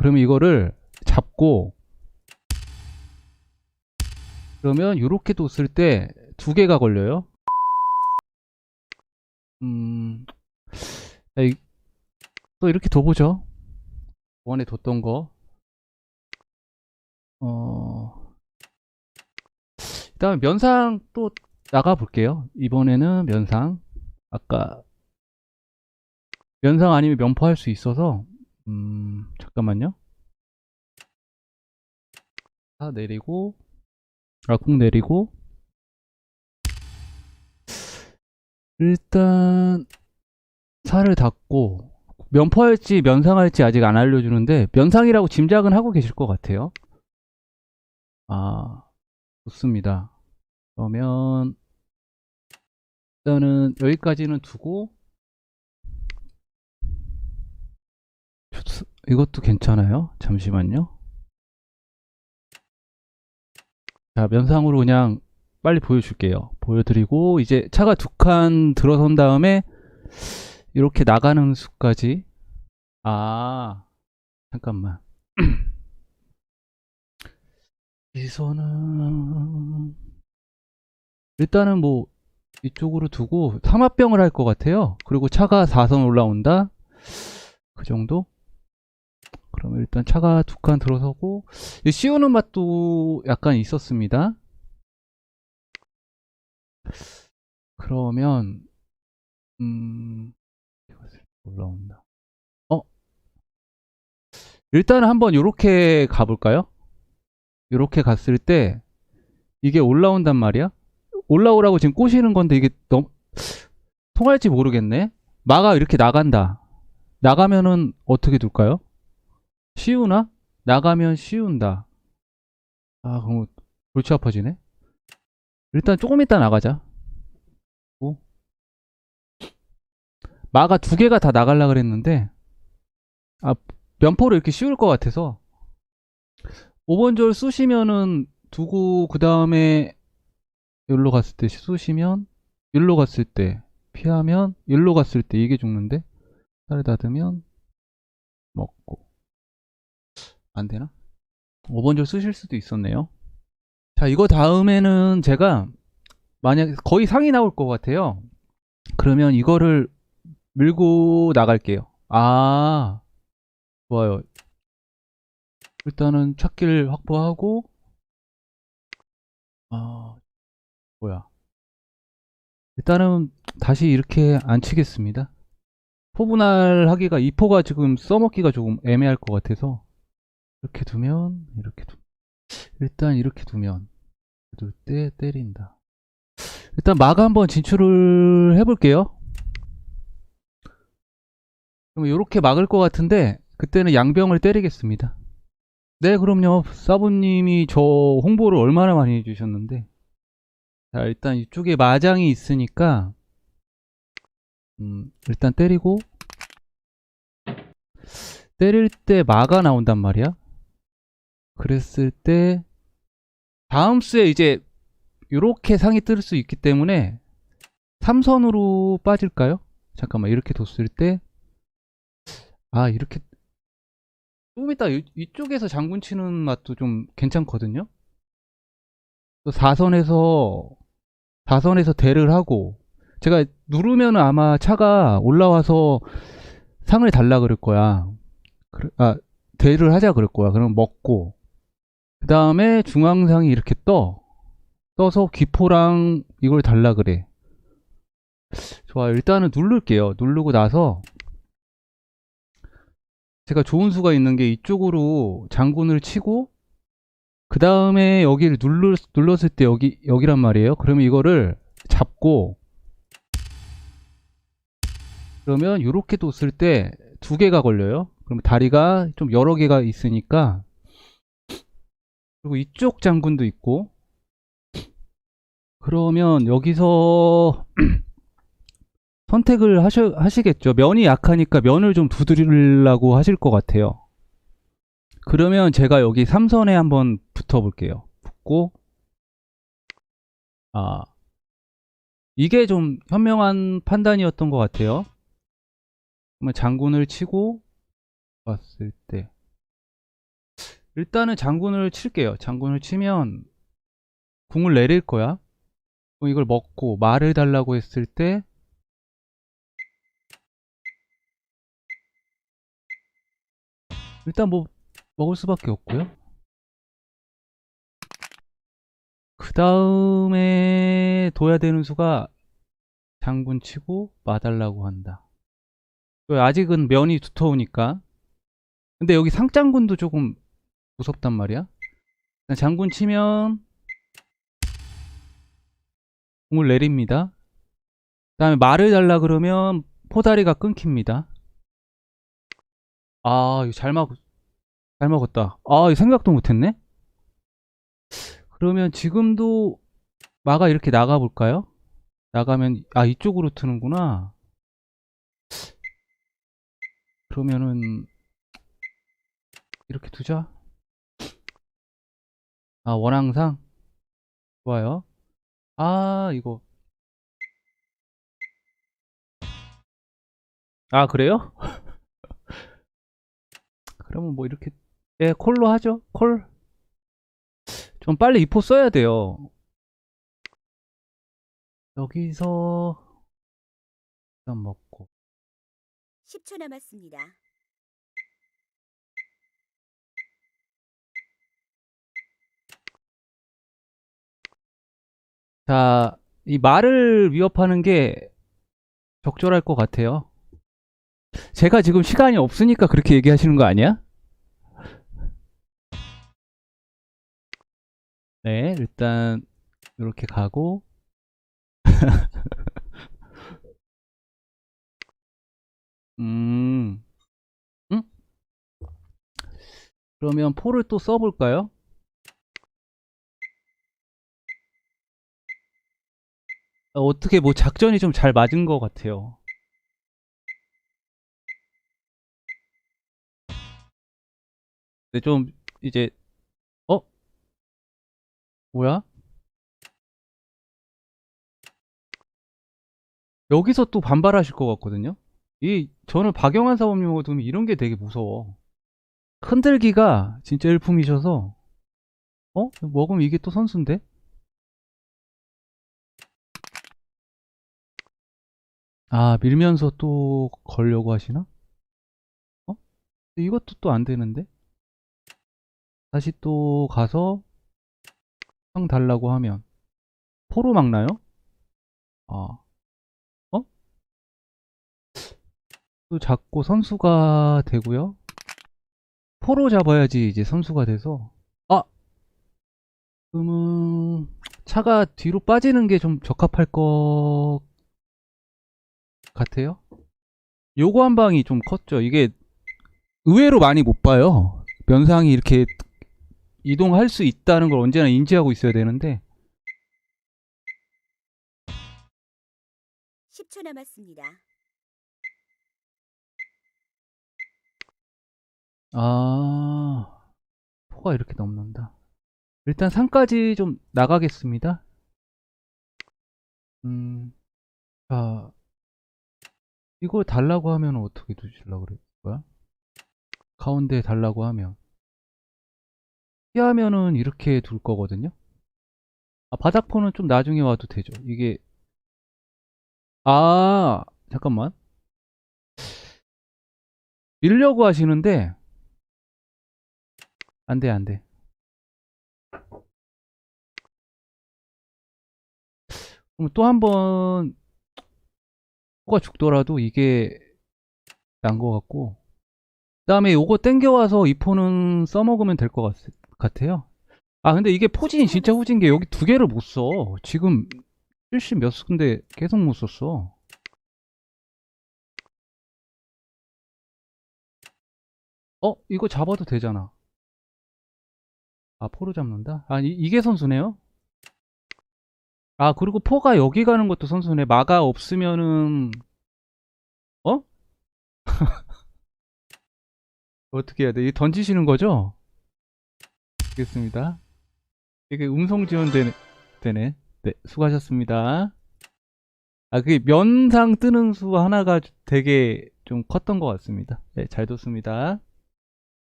그러면 이거를 잡고 그러면 이렇게 뒀을 때 두 개가 걸려요. 음, 또 이렇게 둬보죠. 원에 뒀던 거. 어, 그다음에 면상 또 나가 볼게요. 이번에는 면상. 아까 면상 아니면 면포 할 수 있어서 음, 잠깐만요. 다 내리고 아궁 내리고 일단 살을 닫고 면포할지 면상할지 아직 안 알려주는데 면상이라고 짐작은 하고 계실 것 같아요. 아 좋습니다. 그러면 일단은 여기까지는 두고 좋- 이것도 괜찮아요. 잠시만요. 자, 면상으로 그냥 빨리 보여줄게요. 보여드리고 이제 차가 두 칸 들어선 다음에 이렇게 나가는 수까지 아 잠깐만 여기서는 일단은 뭐 이쪽으로 두고 삼합병을 할 것 같아요. 그리고 차가 4선 올라온다. 그 정도? 그러면 일단 차가 두 칸 들어서고 이 씌우는 맛도 약간 있었습니다. 그러면 음 올라온다. 어? 일단은 한번 요렇게 가볼까요? 요렇게 갔을 때 이게 올라온단 말이야? 올라오라고 지금 꼬시는 건데 이게 너무 통할지 모르겠네. 마가 이렇게 나간다. 나가면은 어떻게 둘까요? 쉬우나? 나가면 쉬운다. 아, 그럼 골치 아파지네. 일단 조금 이따 나가자. 오. 마가 두 개가 다 나갈라 그랬는데, 아, 면포를 이렇게 씌울 것 같아서, 5번 줄 쑤시면은 두고, 그 다음에, 여기로 갔을 때 쑤시면, 여기로 갔을 때 피하면, 여기로 갔을 때 이게 죽는데, 살을 닫으면, 먹고. 안 되나? 5번 줄 쓰실 수도 있었네요. 자, 이거 다음에는 제가 만약 거의 상이 나올 것 같아요. 그러면 이거를 밀고 나갈게요. 아, 좋아요. 일단은 찾기를 확보하고, 아, 뭐야. 일단은 다시 이렇게 안 치겠습니다. 포분할 하기가, 이 포가 지금 써먹기가 조금 애매할 것 같아서, 이렇게 두면 이렇게 두 일단 이렇게 두면 둘 때 때린다. 일단 마가 한번 진출을 해볼게요. 그럼 이렇게 막을 것 같은데 그때는 양병을 때리겠습니다. 네 그럼요. 사부님이 저 홍보를 얼마나 많이 해주셨는데. 자 일단 이쪽에 마장이 있으니까 음, 일단 때리고 때릴 때 마가 나온단 말이야 그랬을 때 다음 수에 이제 이렇게 상이 뜰 수 있기 때문에 3선으로 빠질까요? 잠깐만 이렇게 뒀을 때? 아 이렇게 좀 이따 이, 이쪽에서 장군 치는 맛도 좀 괜찮거든요? 또 4선에서 4선에서 대를 하고 제가 누르면 아마 차가 올라와서 상을 달라 그럴 거야. 아 대를 하자 그럴 거야. 그럼 먹고 그 다음에 중앙상이 이렇게 떠. 떠서 기포랑 이걸 달라 그래. 좋아요. 일단은 누를게요. 누르고 나서 제가 좋은 수가 있는 게 이쪽으로 장군을 치고 그 다음에 여기를 눌렀, 눌렀을 때 여기 여기란 말이에요. 그러면 이거를 잡고 그러면 이렇게 뒀을 때 두 개가 걸려요. 그러면 다리가 좀 여러 개가 있으니까 그리고 이쪽 장군도 있고 그러면 여기서 선택을 하셔, 하시겠죠. 면이 약하니까 면을 좀 두드리려고 하실 것 같아요. 그러면 제가 여기 3선에 한번 붙어 볼게요. 붙고 아 이게 좀 현명한 판단이었던 것 같아요. 장군을 치고 왔을 때 일단은 장군을 칠게요. 장군을 치면 궁을 내릴 거야. 이걸 먹고 말을 달라고 했을 때 일단 뭐 먹을 수밖에 없고요. 그 다음에 둬야 되는 수가 장군 치고 마달라고 한다. 아직은 면이 두터우니까. 근데 여기 상장군도 조금 무섭단 말이야. 장군 치면 공을 내립니다. 그 다음에 말을 달라 그러면 포다리가 끊깁니다. 아, 이거 잘 먹, 잘 먹었다. 아, 이거 생각도 못했네? 그러면 지금도 마가 이렇게 나가볼까요? 나가면, 아, 이쪽으로 트는구나. 그러면은, 이렇게 두자. 아, 원앙상? 좋아요. 아, 이거. 아, 그래요? 그러면 뭐 이렇게, 예, 콜로 하죠. 콜. 좀 빨리 이포 써야 돼요. 여기서, 일단 먹고. 10초 남았습니다. 자, 이 말을 위협하는 게 적절할 것 같아요. 제가 지금 시간이 없으니까 그렇게 얘기하시는 거 아니야? 네, 일단 이렇게 가고 음, 음? 그러면 포를 또 써볼까요? 어, 어떻게 뭐 작전이 좀 잘 맞은 것 같아요. 근데 좀 이제 어? 뭐야? 여기서 또 반발하실 것 같거든요. 이 저는 박영환 사범님하고 두면 이런 게 되게 무서워. 흔들기가 진짜 일품이셔서 어? 먹으면 이게 또 선수인데? 아, 밀면서 또 걸려고 하시나? 어? 이것도 또 안 되는데? 다시 또 가서 형 달라고 하면 포로 막나요? 아, 어? 또 잡고 선수가 되고요. 포로 잡아야지 이제 선수가 돼서 아! 그러면 차가 뒤로 빠지는 게 좀 적합할 것 같아요. 요거 한 방이 좀 컸죠. 이게 의외로 많이 못 봐요. 면상이 이렇게 이동할 수 있다는 걸 언제나 인지하고 있어야 되는데 10초 남았습니다. 아 포가 이렇게 넘는다. 일단 산까지 좀 나가겠습니다. 음, 자 이걸 달라고 하면 어떻게 두시려고 그럴 거야? 가운데 달라고 하면 피하면은 이렇게 둘 거거든요. 아, 바닥포는 좀 나중에 와도 되죠. 이게 아 잠깐만 밀려고 하시는데 안돼 안돼 그럼 또 한 번 포가 죽더라도 이게 난 것 같고 그 다음에 요거 땡겨와서 이 포는 써먹으면 될 것 같아요 아 근데 이게 포진이 진짜 후진 게 여기 두 개를 못 써 지금 70몇 수인데 계속 못 썼어 어? 이거 잡아도 되잖아 아 포로 잡는다? 아 이, 이게 선수네요? 아 그리고 포가 여기 가는 것도 선수네 마가 없으면은 어? 어떻게 해야 돼? 이 던지시는 거죠? 알겠습니다. 이게 음성 지원 되네. 네, 수고하셨습니다. 아, 그게 면상 뜨는 수 하나가 되게 좀 컸던 것 같습니다. 네, 잘 뒀습니다.